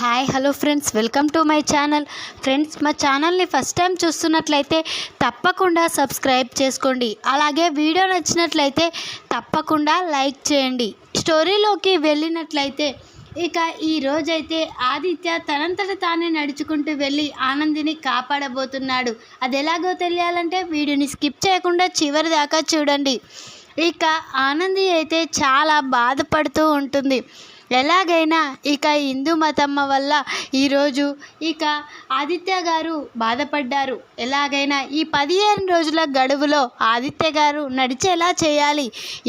Hi hello friends welcome to my channel friends మా ఛానల్ని first time చూస్తున్నట్లయితే తప్పకుండా సబ్స్క్రైబ్ చేసుకోండి. అలాగే వీడియో నచ్చినట్లయితే తప్పకుండా లైక్ చేయండి. స్టోరీలోకి వెళ్ళినట్లయితే ఇక ఈ రోజైతే ఆదిత్య తనంతట తానే నడుచుకుంటూ వెళ్ళి ఆనందిని కాపాడబోతున్నాడు. అది ఎలాగో తెలియాలంటే వీడియోని స్కిప్ చేయకుండా చివరి దాకా చూడండి. ఇక ఆనంది అయితే చాలా బాధపడుతూ ఉంటుంది. ఎలాగైనా ఇక హిందూ మతమ్మ వల్ల ఈరోజు ఇక ఆదిత్య గారు బాధపడ్డారు. ఎలాగైనా ఈ పదిహేను రోజుల గడువులో ఆదిత్య గారు నడిచేలా చేయాలి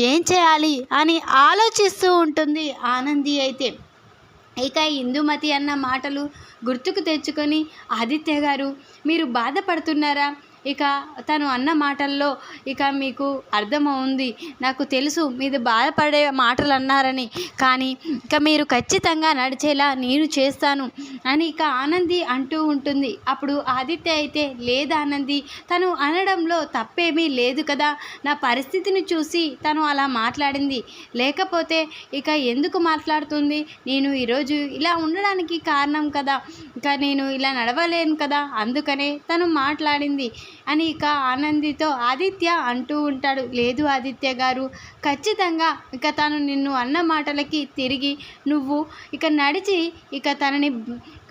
ఏం చేయాలి అని ఆలోచిస్తూ ఉంటుంది ఆనంది అయితే. ఇక హిందుమతి అన్న మాటలు గుర్తుకు తెచ్చుకొని ఆదిత్య గారు మీరు బాధపడుతున్నారా? ఇక తను అన్న మాటల్లో ఇక మీకు అర్థమవుంది. నాకు తెలుసు మీరు బాధపడే మాటలు అన్నారని కానీ ఇక మీరు ఖచ్చితంగా నడిచేలా నేను చేస్తాను అని ఇక ఆనంది అంటూ ఉంటుంది. అప్పుడు ఆదిత్య అయితే లేదు ఆనంది తను అనడంలో తప్పేమీ లేదు కదా. నా పరిస్థితిని చూసి తను అలా మాట్లాడింది. లేకపోతే ఇక ఎందుకు మాట్లాడుతుంది? నేను ఈరోజు ఇలా ఉండడానికి కారణం కదా. ఇక నేను ఇలా నడవలేను కదా. అందుకనే తను మాట్లాడింది. అని ఇక ఆనందితో ఆదిత్య అంటూ ఉంటాడు. లేదు ఆదిత్య గారు ఖచ్చితంగా ఇక తను నిన్ను అన్న మాటలకి తిరిగి నువ్వు ఇక నడిచి ఇక తనని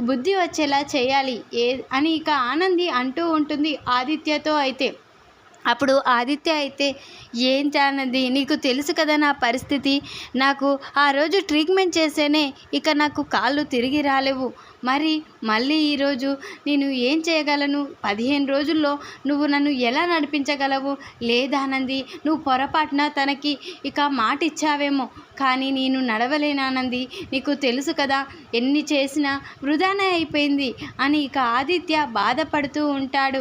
బుద్ధి వచ్చేలా చేయాలి. ఏ అని ఇక ఆనంది అంటూ ఉంటుంది ఆదిత్యతో అయితే. అప్పుడు ఆదిత్య అయితే ఏం చానది నీకు తెలుసు కదా నా పరిస్థితి. నాకు ఆ రోజు ట్రీట్మెంట్ చేసేనే ఇక నాకు కాళ్ళు తిరిగి రాలేవు. మరి మళ్ళీ ఈరోజు నేను ఏం చేయగలను? పదిహేను రోజుల్లో నువ్వు నన్ను ఎలా నడిపించగలవు? లేదానంది నువ్వు పొరపాటున తనకి ఇక మాట ఇచ్చావేమో కానీ నేను నడవలేనానంది నీకు తెలుసు కదా ఎన్ని చేసినా వృధానే అయిపోయింది అని ఇక ఆదిత్య బాధపడుతూ ఉంటాడు.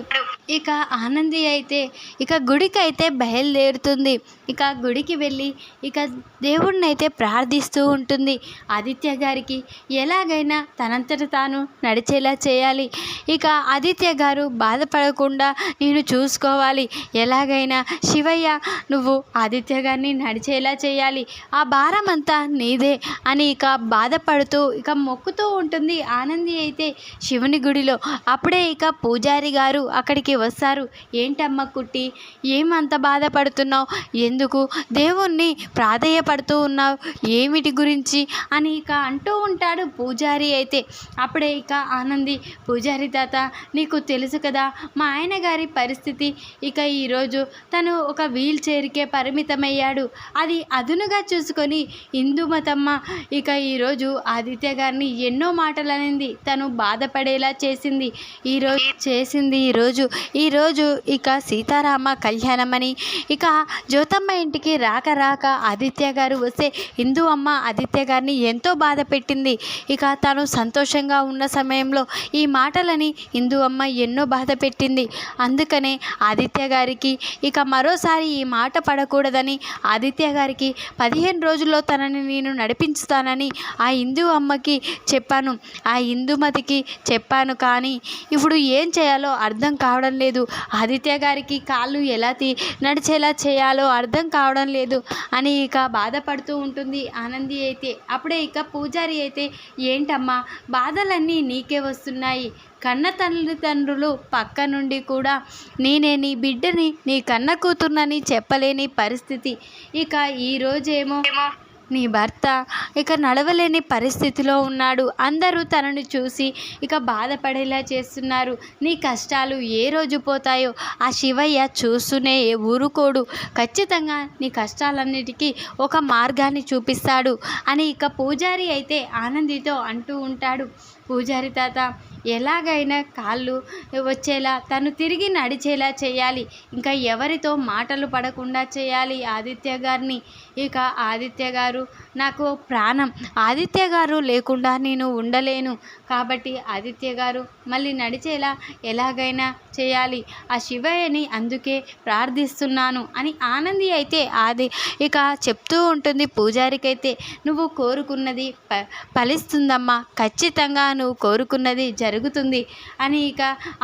ఇక ఆనంది అయితే ఇక గుడికి అయితే బయలుదేరుతుంది. ఇక గుడికి వెళ్ళి ఇక దేవుడిని అయితే ప్రార్థిస్తూ ఉంటుంది. ఆదిత్య గారికి ఎలాగైనా తనంతట తాను నడిచేలా చేయాలి. ఇక ఆదిత్య గారు బాధపడకుండా నేను చూసుకోవాలి. ఎలాగైనా శివయ్య నువ్వు ఆదిత్య గారిని నడిచేలా చేయాలి. ఆ భారం అంతా నీదే అని ఇక బాధపడుతూ ఇక మొక్కుతూ ఉంటుంది ఆనంది అయితే శివుని గుడిలో. అప్పుడే ఇక పూజారి గారు అక్కడికి వస్తారు. ఏంటమ్మ కుట్టి ఏమంత బాధపడుతున్నావు? ఎందుకు దేవుణ్ణి ప్రాధేయపడుతూ ఉన్నావు? ఏమిటి గురించి? అని ఇక అంటూ ఉంటాడు పూజారి అయితే. అప్పుడే ఇక ఆనంది పూజారి తాత నీకు తెలుసు కదా మా ఆయన గారి పరిస్థితి. ఇక ఈరోజు తను ఒక వీల్ చైర్కే పరిమితమయ్యాడు. అది అదునుగా చూసుకొని హిందూ మతమ్మ ఇక ఈరోజు ఆదిత్య గారిని ఎన్నో మాటలు అనింది తను బాధపడేలా చేసింది. ఈరోజు చేసింది ఈరోజు ఈరోజు ఇక సీతారామ కళ్యాణం అని ఇక జ్యోతమ్మ ఇంటికి రాక రాక ఆదిత్య గారు వస్తే హిందూ అమ్మ ఆదిత్య గారిని ఎంతో బాధ పెట్టింది. ఇక తను సంతోషంగా ఉన్న సమయంలో ఈ మాటలని ఇందు అమ్మ ఎన్నో బాధ పెట్టింది. అందుకనే ఆదిత్య గారికి ఇక మరోసారి ఈ మాట పడకూడదని ఆదిత్య గారికి పదిహేను రోజుల్లో తనని నేను నడిపించుతానని ఆ హిందూ అమ్మకి చెప్పాను. ఆ హిందూమతికి చెప్పాను కానీ ఇప్పుడు ఏం చేయాలో అర్థం కావడం లేదు. ఆదిత్య గారికి కాళ్ళు ఎలా తీ నడిచేలా చేయాలో అర్థం కావడం లేదు అని ఇక బాధపడుతూ ఉంటుంది ఆనంది అయితే. అప్పుడే ఇక పూజారి అయితే ఏంటమ్మా బాధ బాధలన్నీ నీకే వస్తున్నాయి. కన్న తల్లిదండ్రులు పక్క నుండి కూడా నేనే నీ బిడ్డని నీ కన్న కూతుర్నని చెప్పలేని పరిస్థితి. ఇక ఈరోజేమో నీ భర్త ఇక నడవలేని పరిస్థితిలో ఉన్నాడు. అందరూ తనను చూసి ఇక బాధపడేలా చేస్తున్నారు. నీ కష్టాలు ఏ రోజు పోతాయో ఆ శివయ్య చూస్తూనే ఊరుకోడు. ఖచ్చితంగా నీ కష్టాలన్నిటికీ ఒక మార్గాన్ని చూపిస్తాడు అని ఇక పూజారి అయితే ఆనందితో అంటూ ఉంటాడు. పూజారి తాత ఎలాగైనా కాళ్ళు వచ్చేలా తను తిరిగి నడిచేలా చేయాలి. ఇంకా ఎవరితో మాటలు పడకుండా చేయాలి ఆదిత్య గారిని. ఇక ఆదిత్య గారు నాకు ప్రాణం. ఆదిత్య గారు లేకుండా నేను ఉండలేను. కాబట్టి ఆదిత్య గారు మళ్ళీ నడిచేలా ఎలాగైనా చేయాలి. ఆ శివయ్యని అందుకే ప్రార్థిస్తున్నాను అని ఆనంది అయితే ఆది. ఇక చెప్తూ ఉంటుంది పూజారికైతే నువ్వు కోరుకున్నది ప ఫలిస్తుందమ్మా. ఖచ్చితంగా నువ్వు కోరుకున్నది జరుగుతుంది అని ఇక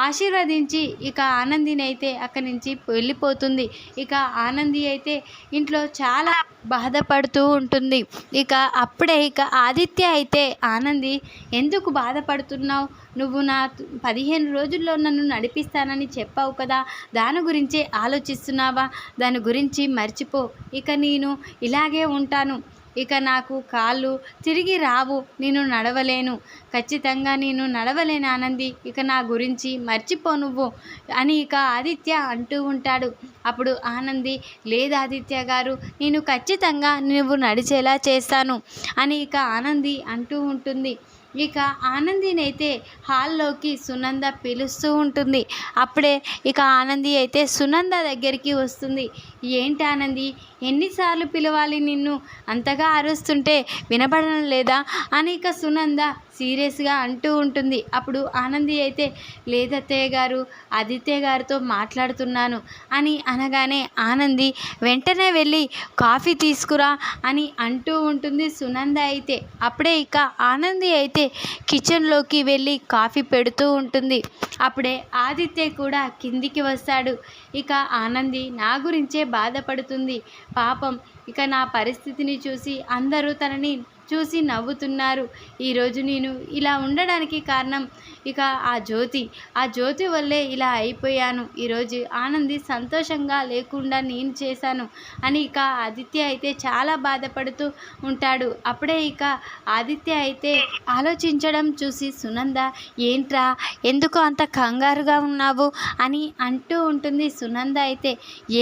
ఆశీర్వదించి ఇక ఆనందిని అయితే అక్కడి నుంచి వెళ్ళిపోతుంది. ఇక ఆనంది అయితే ఇంట్లో చాలా బాధపడుతూ ఉంటుంది. ఇక అప్పుడే ఇక ఆదిత్య అయితే ఆనంది ఎందుకు బాధపడుతున్నావు? నువ్వు నా పదిహేను రోజుల్లో నన్ను నడిపిస్తానని చెప్పావు కదా దాని గురించే ఆలోచిస్తున్నావా? దాని గురించి మర్చిపో. ఇక నేను ఇలాగే ఉంటాను. ఇక నాకు కాళ్ళు తిరిగి రావు నేను నడవలేను. ఖచ్చితంగా నేను నడవలేను ఆనంది ఇక నా గురించి మర్చిపో నువ్వు అని ఇక ఆదిత్య అంటూ ఉంటాడు. అప్పుడు ఆనంది లేదు ఆదిత్య గారు నేను ఖచ్చితంగా నువ్వు నడిచేలా చేస్తాను అని ఇక ఆనంది అంటూ ఉంటుంది. ఇక ఆనందినైతే హాల్లోకి సునంద పిలుస్తూ ఉంటుంది. అప్పుడే ఇక ఆనంది అయితే సునంద దగ్గరికి వస్తుంది. ఏంటి ఆనంది ఎన్నిసార్లు పిలవాలి నిన్ను? అంతగా అరుస్తుంటే వినపడడం లేదా? అని ఇక సునంద సీరియస్గా అంటూ ఉంటుంది. అప్పుడు ఆనంది అయితే లేదత్తయ్య గారు ఆదిత్య గారితో మాట్లాడుతున్నాను అని అనగానే ఆనంది వెంటనే వెళ్ళి కాఫీ తీసుకురా అని అంటూ ఉంటుంది సునంద అయితే. అప్పుడే ఇక ఆనంది అయితే కిచెన్లోకి వెళ్ళి కాఫీ పెడుతూ ఉంటుంది. అప్పుడే ఆదిత్య కూడా కిందికి వస్తాడు. ఇక ఆనంది నా గురించే బాధపడుతుంది. పాపం ఇక నా పరిస్థితిని చూసి అందరూ తనని చూసి నవ్వుతున్నారు. ఈరోజు నేను ఇలా ఉండడానికి కారణం ఇక ఆ జ్యోతి. ఆ జ్యోతి వల్లే ఇలా అయిపోయాను. ఈరోజు ఆనంది సంతోషంగా లేకుండా నేను చేశాను అని ఇక ఆదిత్య అయితే చాలా బాధపడుతూ ఉంటాడు. అప్పుడే ఇక ఆదిత్య అయితే ఆలోచించడం చూసి సునంద ఏంట్రా? ఎందుకు అంత కంగారుగా ఉన్నావు? అని అంటూ ఉంటుంది. సునంద అయితే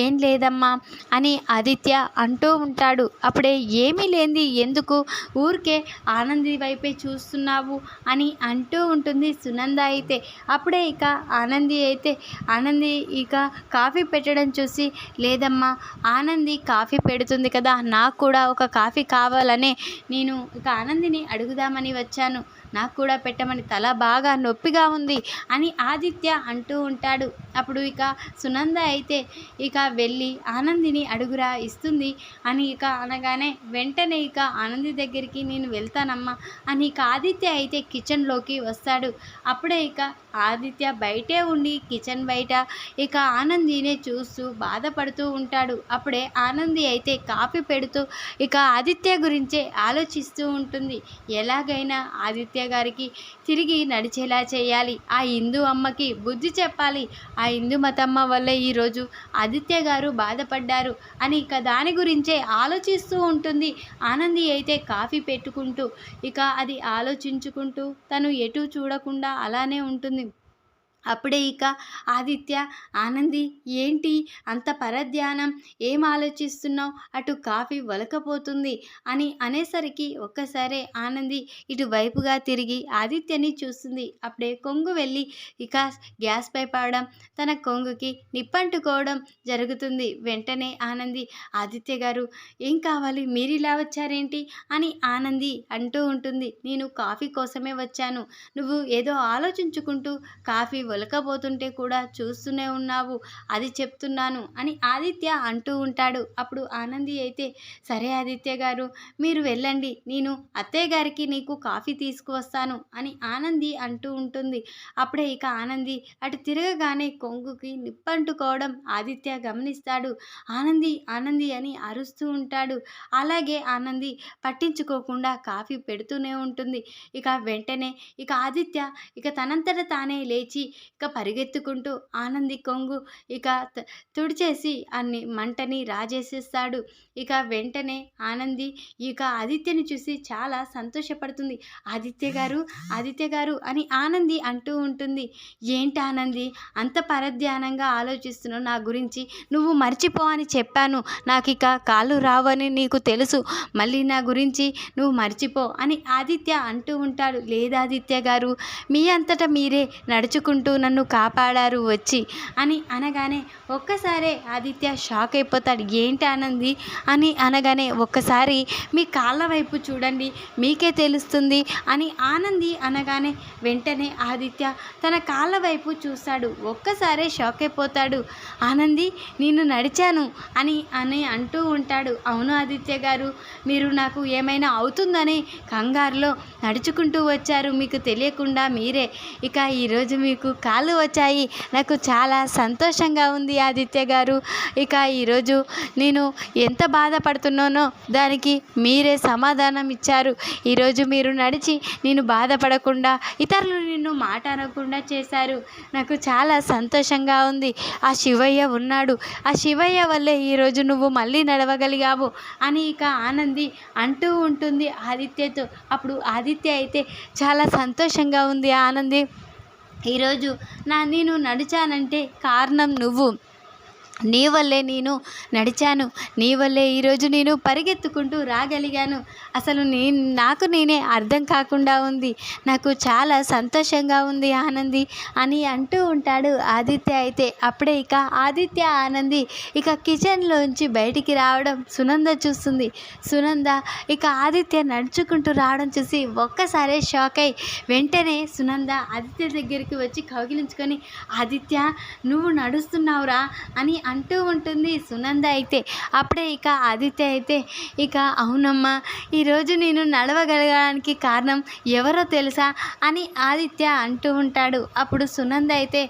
ఏం లేదమ్మా అని ఆదిత్య అంటూ ఉంటాడు. అప్పుడే ఏమీ లేనిది ఎందుకు? ఊరికే ఆనంది వైపే చూస్తున్నావు అని అంటూ ఉంటుంది సునంద అయితే. అప్పుడే ఇక ఆనంది అయితే ఆనంది ఇక కాఫీ పెట్టడం చూసి లేదమ్మా ఆనంది కాఫీ పెడుతుంది కదా నాకు కూడా ఒక కాఫీ కావాలనే నేను ఇక ఆనందిని అడుగుదామని వచ్చాను. నాకు కూడా పెట్టమని తల బాగా నొప్పిగా ఉంది అని ఆదిత్య అంటూ ఉంటాడు. అప్పుడు ఇక సునంద అయితే ఇక వెళ్ళి ఆనందిని అడుగురా ఇస్తుంది అని ఇక అనగానే వెంటనే ఇక ఆనంది దగ్గరికి నేను వెళ్తానమ్మా అని ఇక ఆదిత్య అయితే కిచెన్లోకి వస్తాడు. అప్పుడే ఇక ఆదిత్య బయటే ఉండి కిచెన్ బయట ఇక ఆనందినే చూస్తూ బాధపడుతూ ఉంటాడు. అప్పుడే ఆనంది అయితే కాఫీ పెడుతూ ఇక ఆదిత్య గురించే ఆలోచిస్తూ ఉంటుంది. ఎలాగైనా ఆదిత్య గారికి తిరిగి నడిచేలా చేయాలి. ఆ హిందూ అమ్మకి బుద్ధి చెప్పాలి. ఆ హిందూ మతమ్మ వల్లే ఈరోజు ఆదిత్య గారు బాధపడ్డారు అని ఇక దాని గురించే ఆలోచిస్తూ ఉంటుంది. ఆనంది అయితే కాఫీ పెట్టుకుంటూ ఇక అది ఆలోచించుకుంటూ తను ఎటు చూడకుండా అలానే ఉంటుంది. అప్పుడే ఇక ఆదిత్య ఆనంది ఏంటి? అంత పరధ్యానం? ఏం ఆలోచిస్తున్నావు? అటు కాఫీ వలకపోతుంది అని అనేసరికి ఒక్కసారే ఆనంది ఇటు వైపుగా తిరిగి ఆదిత్యని చూస్తుంది. అప్పుడే కొంగు వెళ్ళి ఇక గ్యాస్ పై పడడం తన కొంగుకి నిప్పంటుకోవడం జరుగుతుంది. వెంటనే ఆనంది ఆదిత్య గారు ఏం కావాలి? మీరు ఇలా వచ్చారేంటి? అని ఆనంది అంటూ ఉంటుంది. నేను కాఫీ కోసమే వచ్చాను. నువ్వు ఏదో ఆలోచించుకుంటూ కాఫీ ఒలకబోతుంటే కూడా చూస్తూనే ఉన్నావు అది చెప్తున్నాను అని ఆదిత్య అంటూ ఉంటాడు. అప్పుడు ఆనంది అయితే సరే ఆదిత్య గారు మీరు వెళ్ళండి నేను అత్తయ్య గారికి నీకు కాఫీ తీసుకువస్తాను అని ఆనంది అంటూ ఉంటుంది. అప్పుడే ఇక ఆనంది అటు తిరగగానే కొంగుకి నిప్పంటుకోవడం ఆదిత్య గమనిస్తాడు. ఆనంది ఆనంది అని అరుస్తూ ఉంటాడు. అలాగే ఆనంది పట్టించుకోకుండా కాఫీ పెడుతూనే ఉంటుంది. ఇక వెంటనే ఇక ఆదిత్య ఇక తనంతట తానే లేచి ఇక పరిగెత్తుకుంటూ ఆనంది కొంగు ఇక తుడిచేసి అన్ని మంటని రాజేసేస్తాడు. ఇక వెంటనే ఆనంది ఇక ఆదిత్యని చూసి చాలా సంతోషపడుతుంది. ఆదిత్య గారు ఆదిత్య గారు అని ఆనంది అంటూ ఉంటుంది. ఏంటి ఆనంది? అంత పరధ్యానంగా ఆలోచిస్తున్నావు నా గురించి. నువ్వు మర్చిపో అని చెప్పాను. నాకు ఇక కాళ్ళు రావని నీకు తెలుసు. మళ్ళీ నా గురించి నువ్వు మర్చిపో అని ఆదిత్య అంటూ ఉంటాడు. లేదా ఆదిత్య గారు మీ అంతటా మీరే నడుచుకుంటూ నన్ను కాపాడారు వచ్చి అని అనగానే ఒక్కసారే ఆదిత్య షాక్ అయిపోతాడు. ఏంటి ఆనంది? అని అనగానే ఒక్కసారి మీ కాళ్ళ వైపు చూడండి మీకే తెలుస్తుంది అని ఆనంది అనగానే వెంటనే ఆదిత్య తన కాళ్ళ వైపు చూస్తాడు. ఒక్కసారే షాక్ అయిపోతాడు. ఆనంది నేను నడిచాను అని అని అంటూ ఉంటాడు. అవును ఆదిత్య గారు మీరు నాకు ఏమైనా అవుతుందని కంగారులో నడుచుకుంటూ వచ్చారు. మీకు తెలియకుండా మీరే. ఇక ఈరోజు మీకు కాళ్ళు వచ్చాయి. నాకు చాలా సంతోషంగా ఉంది ఆదిత్య గారు. ఇక ఈరోజు నేను ఎంత బాధపడుతున్నానో దానికి మీరే సమాధానం ఇచ్చారు. ఈరోజు మీరు నడిచి నేను బాధపడకుండా ఇతరులు నిన్ను మాట అనకుండా చేశారు. నాకు చాలా సంతోషంగా ఉంది. ఆ శివయ్య ఉన్నాడు. ఆ శివయ్య వల్లే ఈరోజు నువ్వు మళ్ళీ నడవగలిగావు అని ఇక ఆనంది అంటూ ఉంటుంది ఆదిత్యతో. అప్పుడు ఆదిత్య అయితే చాలా సంతోషంగా ఉంది ఆనంది. ఈరోజు నా నేను నడిచానంటే కారణం నువ్వు. నీ వల్లే నేను నడిచాను నీ వల్లే ఈరోజు నేను పరిగెత్తుకుంటూ రాగలిగాను. అసలు నీ నాకు నేనే అర్థం కాకుండా ఉంది. నాకు చాలా సంతోషంగా ఉంది ఆనంది అని అంటూ ఉంటాడు ఆదిత్య అయితే. అప్పుడే ఇక ఆదిత్య ఆనంది ఇక కిచెన్లోంచి బయటికి రావడం సునంద చూస్తుంది. సునంద ఇక ఆదిత్య నడుచుకుంటూ రావడం చూసి ఒక్కసారే షాక్ అయి వెంటనే సునంద ఆదిత్య దగ్గరికి వచ్చి కౌగిలించుకొని ఆదిత్య నువ్వు నడుస్తున్నావురా అని అంటూ ఉంటుంది సునంద అయితే. అప్పుడే ఇక ఆదిత్య అయితే ఇక అవునమ్మా ఈరోజు నేను నడవగలగడానికి కారణం ఎవరో తెలుసా అని ఆదిత్య అంటూ ఉంటాడు. అప్పుడు సునంద అయితే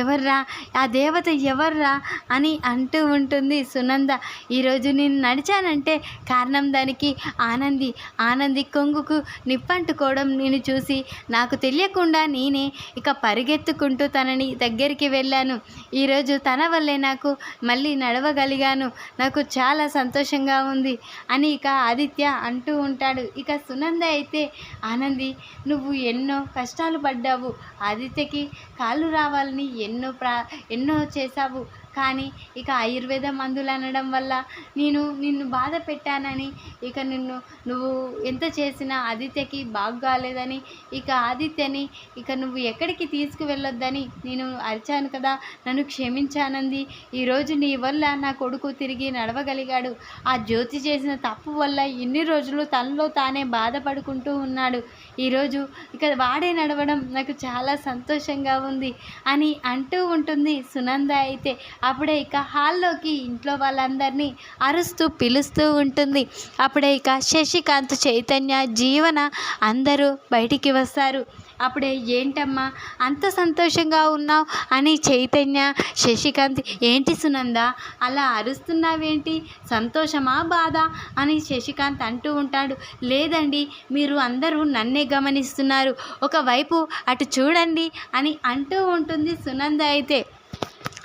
ఎవర్రా ఆ దేవత ఎవర్రా అని అంటూ ఉంటుంది సునంద. ఈరోజు నేను నడిచానంటే కారణం దానికి ఆనంది. ఆనంది కొంగుకు నిప్పంటుకోవడం నేను చూసి నాకు తెలియకుండా నేనే ఇక పరిగెత్తుకుంటూ తనని దగ్గరికి వెళ్ళాను. ఈరోజు తన వల్లే నాకు మళ్ళీ నడవగలిగాను. నాకు చాలా సంతోషంగా ఉంది అని ఇక ఆదిత్య అంటూ ఉంటాడు. ఇక సునంద అయితే ఆనంది నువ్వు ఎన్నో కష్టాలు పడ్డావు. ఆదిత్యకి కాళ్ళు రావాలని ఎన్నో ప్రా ఎన్నో చేశావు. కానీ ఇక ఆయుర్వేద మందులు అనడం వల్ల నేను నిన్ను బాధ పెట్టానని ఇక నిన్ను నువ్వు ఎంత చేసినా ఆదిత్యకి బాగాలేదని ఇక ఆదిత్యని ఇక నువ్వు ఎక్కడికి తీసుకువెళ్ళొద్దని నేను అరిచాను కదా నన్ను క్షమించానంది. ఈరోజు నీ వల్ల నా కొడుకు తిరిగి నడవగలిగాడు. ఆ జ్యోతి చేసిన తప్పు వల్ల ఇన్ని రోజులు తనలో తానే బాధపడుకుంటూ ఉన్నాడు. ఈరోజు ఇక వాడే నడవడం నాకు చాలా సంతోషంగా ఉంది అని అంటూ ఉంటుంది సునంద అయితే. అప్పుడే ఇక హాల్లోకి ఇంట్లో వాళ్ళందరినీ అరుస్తూ పిలుస్తూ ఉంటుంది. అప్పుడే ఇక శశికాంత్ చైతన్య జీవన అందరూ బయటికి వస్తారు. అప్పుడే ఏంటమ్మా అంత సంతోషంగా ఉన్నావు? అని చైతన్య శశికాంత్ ఏంటి సునంద అలా అరుస్తున్నావేంటి? సంతోషమా బాధ? అని శశికాంత్ అంటూ ఉంటాడు. లేదండి మీరు అందరూ నన్నే గమనిస్తున్నారు. ఒకవైపు అటు చూడండి అని అంటూ ఉంటుంది సునంద అయితే.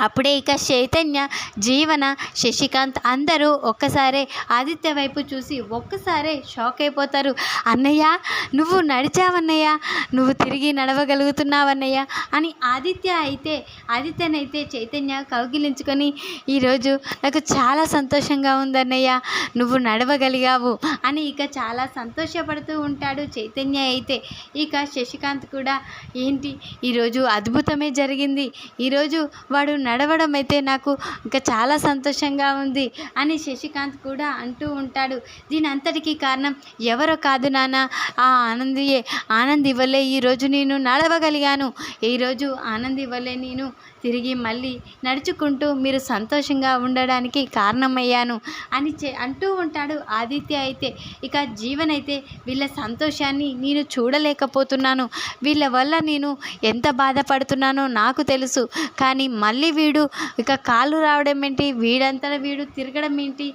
అప్పుడే ఇక చైతన్య జీవన శశికాంత్ అందరూ ఒక్కసారే ఆదిత్య వైపు చూసి ఒక్కసారే షాక్ అయిపోతారు. అన్నయ్య నువ్వు నడిచావన్నయ్య నువ్వు తిరిగి నడవగలుగుతున్నావన్నయ్య అని ఆదిత్య అయితే ఆదిత్యనైతే చైతన్య కౌగిలించుకొని ఈరోజు నాకు చాలా సంతోషంగా ఉందన్నయ్య నువ్వు నడవగలిగావు అని ఇక చాలా సంతోషపడుతూ ఉంటాడు చైతన్య అయితే. ఇక శశికాంత్ కూడా ఏంటి ఈరోజు అద్భుతమే జరిగింది. ఈరోజు వాడు నడవడం అయితే నాకు ఇంకా చాలా సంతోషంగా ఉంది అని శశికాంత్ కూడా అంటూ ఉంటాడు. దీని అంతటికీ కారణం ఎవరో కాదు నాన్న. ఆ ఆనందియే ఆనంది వల్లే ఈరోజు నేను నడవగలిగాను. ఈరోజు ఆనంది వల్లే నేను తిరిగి మళ్ళీ నడుచుకుంటూ మీరు సంతోషంగా ఉండడానికి కారణమయ్యాను అని చె అంటూ ఉంటాడు ఆదిత్య అయితే. ఇక జీవన్ అయితే వీళ్ళ సంతోషాన్ని నేను చూడలేకపోతున్నాను. వీళ్ళ వల్ల నేను ఎంత బాధపడుతున్నానో నాకు తెలుసు. కానీ మళ్ళీ వీడు? ఇక కాళ్ళు రావడం ఏంటి? వీడంతటా వీడు తిరగడం ఏంటి?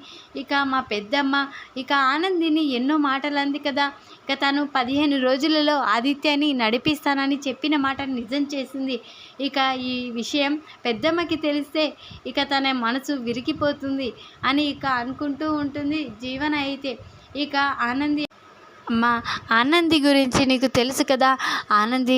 ఇక మా పెద్దమ్మ ఇక ఆనందిని ఎన్నో మాటలు అంది కదా. ఇక తను పదిహేను రోజులలో ఆదిత్యని నడిపిస్తానని చెప్పిన మాట నిజం చేసింది. ఇక ఈ విషయం పెద్దమ్మకి తెలిస్తే ఇక తన మనసు విరిగిపోతుంది అని ఇక అనుకుంటూ ఉంటుంది జీవన అయితే. ఇక ఆనంది అమ్మా ఆనంది గురించి నీకు తెలుసు కదా. ఆనంది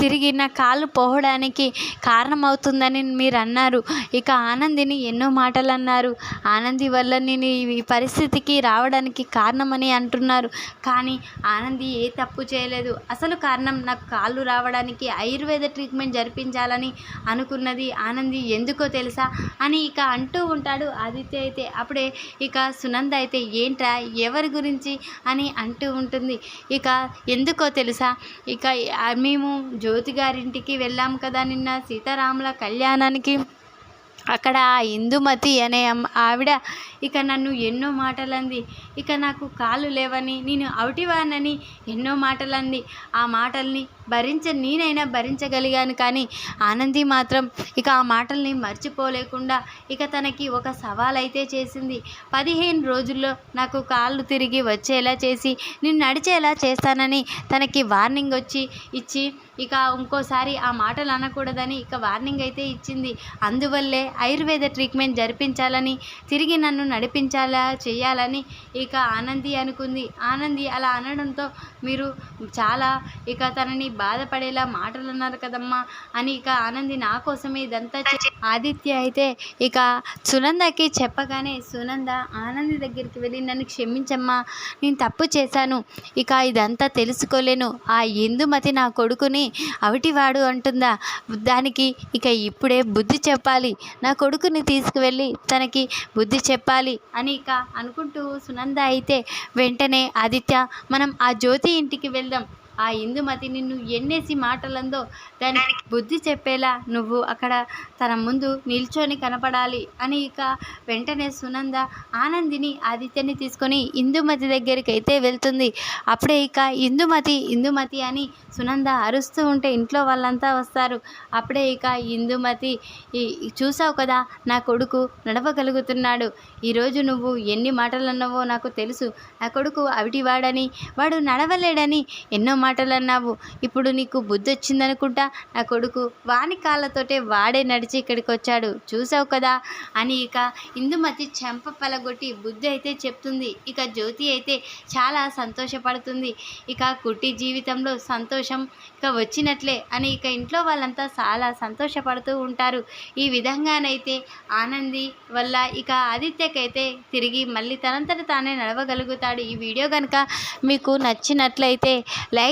తిరిగి నా కాళ్ళు పోవడానికి కారణమవుతుందని మీరు అన్నారు. ఇక ఆనందిని ఎన్నో మాటలు అన్నారు ఆనంది వల్ల నేను ఈ పరిస్థితికి రావడానికి కారణమని అంటున్నారు. కానీ ఆనంది ఏ తప్పు చేయలేదు. అసలు కారణం నాకు కాళ్ళు రావడానికి ఆయుర్వేద ట్రీట్మెంట్ జరిపించాలని అనుకున్నది ఆనంది ఎందుకో తెలుసా అని ఇక అంటూ ఉంటాడు ఆదిత్య అయితే. అప్పుడే ఇక సునంద అయితే ఏంట్రా? ఎవరి గురించి? అని అంటూ ఉంటుంది. ఇక ఎందుకో తెలుసా? ఇక మేము జ్యోతి గారింటికి వెళ్ళాం కదా నిన్న. సీతారాముల కళ్యాణానికి. అక్కడ ఆ ఇందుమతి అనే ఆవిడ ఇక నన్ను ఎన్నో మాటలంది. ఇక నాకు కాళ్ళు లేవని నేను అవిటివానని ఎన్నో మాటలంది ఆ మాటల్ని భరించ నేనైనా భరించగలిగాను కానీ ఆనంది మాత్రం ఇక ఆ మాటల్ని మర్చిపోలేకుండా ఇక తనకి ఒక సవాల్ అయితే చేసింది. పదిహేను రోజుల్లో నాకు కాళ్ళు తిరిగి వచ్చేలా చేసి నేను నడిచేలా చేస్తానని తనకి వార్నింగ్ వచ్చి ఇచ్చి ఇక ఇంకోసారి ఆ మాటలు అనకూడదని ఇక వార్నింగ్ అయితే ఇచ్చింది. అందువల్లే ఆయుర్వేద ట్రీట్మెంట్ జరిపించాలని తిరిగి నన్ను నడిపించాలా చేయాలని ఇక ఆనంది అనుకుంది. ఆనంది అలా అనడంతో మీరు చాలా ఇక తనని బాధపడేలా మాటలు అన్నారు కదమ్మా అని ఇక ఆనంది నా కోసమే ఇదంతా ఆదిత్య అయితే ఇక సునందకి చెప్పగానే సునంద ఆనంది దగ్గరికి వెళ్ళి నన్ను క్షమించమ్మా. నేను తప్పు చేశాను. ఇక ఇదంతా తెలుసుకోలేను. ఆ ఇందుమతి నా కొడుకుని అవిటివాడు అంటుందా? దానికి ఇక ఇప్పుడే బుద్ధి చెప్పాలి. నా కొడుకుని తీసుకువెళ్ళి తనకి బుద్ధి చెప్పాలి అని ఇక అనుకుంటూ సునంద అయితే వెంటనే ఆదిత్య మనం ఆ జ్యోతి ఇంటికి వెళ్దాం. ఆ ఇందుమతి నిన్ను ఎన్నేసి మాటలందో దానికి బుద్ధి చెప్పేలా నువ్వు అక్కడ తన ముందు నిల్చొని కనపడాలి అని ఇక వెంటనే సునంద ఆనందిని ఆదిత్యని తీసుకొని ఇందుమతి దగ్గరికి అయితే వెళ్తుంది. అప్పుడే ఇక ఇందుమతి ఇందుమతి అని సునంద అరుస్తూ ఉంటే ఇంట్లో వాళ్ళంతా వస్తారు. అప్పుడే ఇక ఇందుమతి చూసావు కదా నా కొడుకు నడవగలుగుతున్నాడు. ఈరోజు నువ్వు ఎన్ని మాటలు అన్నావో నాకు తెలుసు. నా కొడుకు అవిటివాడని వాడు నడవలేడని ఎన్నో మాటలు అన్నావు ఇప్పుడు నీకు బుద్ధి వచ్చిందనుకుంటా నా కొడుకు వాని కాళ్ళతోటే వాడే నడిచి ఇక్కడికి వచ్చాడు చూసావు కదా? అని ఇక ఇందుమతి చెంప పలగొట్టి బుద్ధి అయితే చెప్తుంది. ఇక జ్యోతి అయితే చాలా సంతోషపడుతుంది. ఇక కుట్టి జీవితంలో సంతోషం ఇక వచ్చినట్లే అని ఇక ఇంట్లో వాళ్ళంతా చాలా సంతోషపడుతూ ఉంటారు. ఈ విధంగానైతే ఆనంది వల్ల ఇక ఆదిత్యకైతే తిరిగి మళ్ళీ తనంతట తానే నడవగలుగుతాడు. ఈ వీడియో కనుక మీకు నచ్చినట్లయితే లైక్